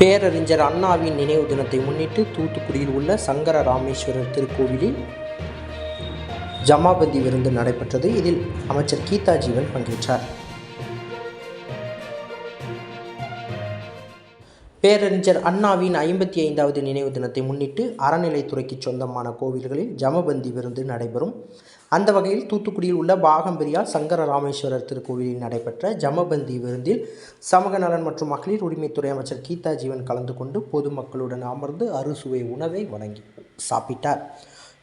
பேரறிஞர் அண்ணாவின் நினைவு தினத்தை முன்னிட்டு தூத்துக்குடியில் உள்ள சங்கர ராமேஸ்வரர் திருக்கோவிலில் ஜமாபந்தி விருந்து நடைபெற்றது. இதில் அமைச்சர் கீதா ஜீவன் பங்கேற்றார். பேரறிஞர் அண்ணாவின் ஐம்பத்தி ஐந்தாவது நினைவு தினத்தை முன்னிட்டு அறநிலைத்துறைக்கு சொந்தமான கோவில்களில் ஜமபந்தி விருந்து நடைபெறும். அந்த வகையில் தூத்துக்குடியில் உள்ள பாகம்பிரியால் சங்கர ராமேஸ்வரர் திருக்கோவிலில் நடைபெற்ற ஜமபந்தி விருந்தில் சமூக நலன் மற்றும் மகளிர் உரிமைத்துறை அமைச்சர் கீதா ஜீவன் கலந்து கொண்டு பொதுமக்களுடன் அமர்ந்து அறுசுவை உணவை வழங்கி சாப்பிட்டார்.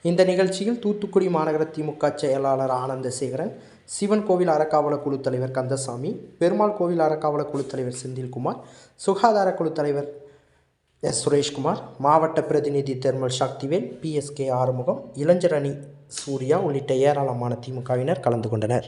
இந்த நிகழ்ச்சியில் தூத்துக்குடி மாநகர திமுக செயலாளர் ஆனந்தசேகரன் சிவன் கோவில் அறக்காவல குழு தலைவர் கந்தசாமி பெருமாள் கோவில் அறக்காவல குழு தலைவர் செந்தில்குமார் சுகாதார குழு தலைவர் எஸ். சுரேஷ்குமார் மாவட்ட பிரதிநிதி தெர்மல் சக்திவேல் பிஎஸ்கே ஆறுமுகம் இளைஞர் அணி சூர்யா உள்ளிட்ட ஏராளமான திமுகவினர் கலந்து கொண்டனர்.